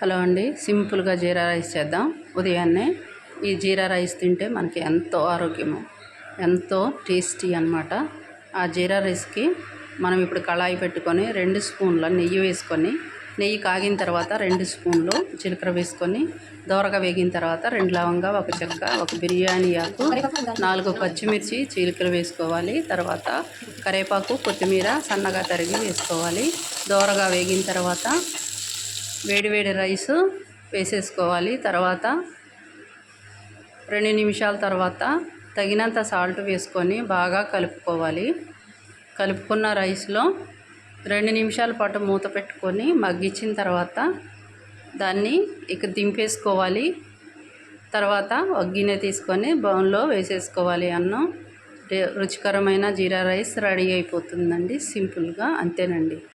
Hello అండి సింపుల్గా జీరా rice చేద్దాం. ఉదయాన్నే ఈ జీరా రైస్ తింటే మనకి ఎంతో ఆరోగ్యము ఎంతో టేస్టీ అనమాట ఆ జీరా రైస్కి మనం ఇప్పుడు కళాయి పెట్టుకొని రెండు స్పూన్ల నెయ్యి వేసుకొని నెయ్యి కాగిన తర్వాత రెండు స్పూన్లు జీలకర్ర వేసుకొని దోరగా వేగిన తర్వాత రెండు లవంగా ఒక చెక్క ఒక బిర్యానీ ఆకు నాలుగు పచ్చిమిర్చి చీలికలు వేసుకోవాలి. తర్వాత కరేపాకు కొత్తిమీర సన్నగా తరిగి వేసుకోవాలి. దోరగా వేగిన తర్వాత వేడివేడి రైస్ వేసేసుకోవాలి. తర్వాత రెండు నిమిషాల తర్వాత తగినంత సాల్ట్ వేసుకొని బాగా కలుపుకోవాలి. కలుపుకున్న రైస్లో రెండు నిమిషాల పాటు మూత పెట్టుకొని మగ్గించిన తర్వాత దాన్ని ఇక దింపేసుకోవాలి. తర్వాత ఒక గిన్నె తీసుకొని బౌన్లో వేసేసుకోవాలి. అన్నం రుచికరమైన జీరా రైస్ రెడీ అయిపోతుందండి. సింపుల్గా అంతేనండి.